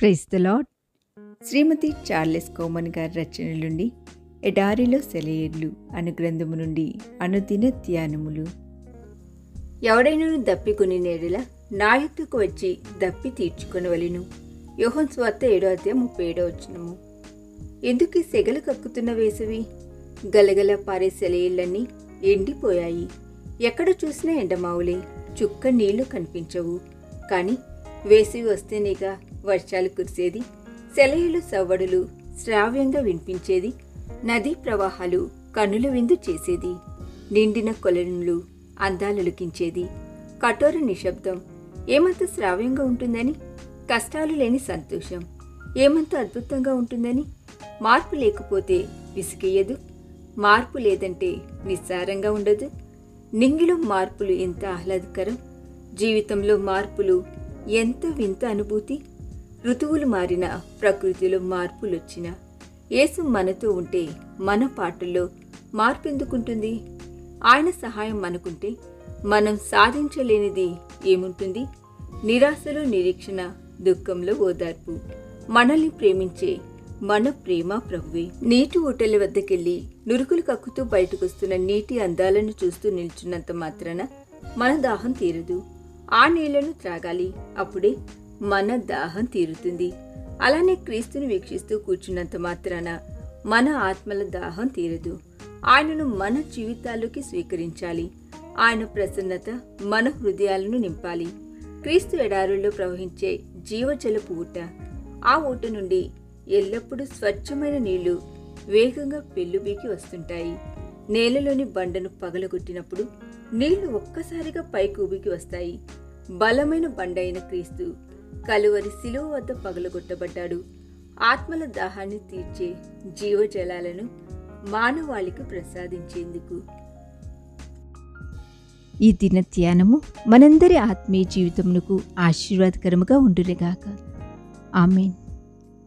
Prize the lad Shrimati Charles Coman గారి రచన నుండి ఎడారిలో సెలయేర్లు అను గ్రంథము నుండి అనుదిన ధ్యానములు. ఎవడైనను దప్పికొని నేడుల నా వచ్చి దప్పి తీర్చుకొనవలెను. యోహన్ స్వార్థ ఏడో అధ్యాయం ముప్పై ఏడో వచ్చినము ఎందుకు సెగలు కక్కుతున్న వేసవి? గలగల పారే సెలయేళ్ళన్నీ ఎండిపోయాయి. ఎక్కడ చూసినా ఎండమావులే చుక్క నీళ్ళు కనిపించవు. కానీ వేసవి వస్తేనేగా వర్షాలు కురిసేది సెలయులు సవ్వడులు శ్రావ్యంగా వినిపించేది నదీ ప్రవాహాలు కన్నుల విందు చేసేది నిండిన కొలనులు అందాలొలికించేది కఠోర నిశ్శబ్దం ఏమంత శ్రావ్యంగా ఉంటుందని కష్టాలు లేని సంతోషం ఏమంత అద్భుతంగా ఉంటుందని మార్పు లేకపోతే విసిగేయదు మార్పు లేదంటే నిస్సారంగా ఉండదు. నింగిలో మార్పులు ఎంత ఆహ్లాదకరం. జీవితంలో మార్పులు ఎంత వింత అనుభూతి. ఋతువులు మారిన ప్రకృతిలో మార్పులొచ్చిన యేసు మనతో ఉంటే మన పాటల్లో మార్పు ఎందుకుంటుంది ఆయన సహాయం మనకుంటే మనం సాధించలేనిది ఏముంటుంది? నిరాశలో నిరీక్షణ దుఃఖంలో ఓదార్పు. మనల్ని ప్రేమించే మన ప్రేమ ప్రభువే. నీటి ఓటల వద్దకెళ్ళి నురుకులు కక్కుతూ బయటకొస్తున్న నీటి అందాలను చూస్తూ నిల్చున్నంత మాత్రాన మన దాహం తీరదు. ఆ నీళ్ళను త్రాగాలి. అప్పుడే మన దాహం తీరుతుంది. అలానే క్రీస్తుని వీక్షిస్తూ కూర్చున్నంత మాత్రాన మన ఆత్మల దాహం తీరదు. ఆయనను మన జీవితాల్లోకి స్వీకరించాలి. ఆయన ప్రసన్నత మన హృదయాలను నింపాలి. క్రీస్తు ఎడారుల్లో ప్రవహించే జీవజలపు ఊట. ఆ ఊట నుండి ఎల్లప్పుడూ స్వచ్ఛమైన నీళ్ళు వేగంగా పెళ్ళుబీకి వస్తుంటాయి. నేలలోని బండను పగలగొట్టినప్పుడు నీళ్ళు ఒక్కసారిగా పైకి ఉబికి వస్తాయి. బలమైన బండ అయిన క్రీస్తు కలువరి శిలువ వద్ద పగలగొట్టబడ్డాడు. ఆత్మల దాహాన్ని తీర్చే జీవజలాలను మానవాళికి ప్రసాదించేందుకు. ఈ దిన ధ్యానము మనందరి ఆత్మీయ జీవితమునకు ఆశీర్వాదకరముగా ఉండునుగాక. ఆమెన్.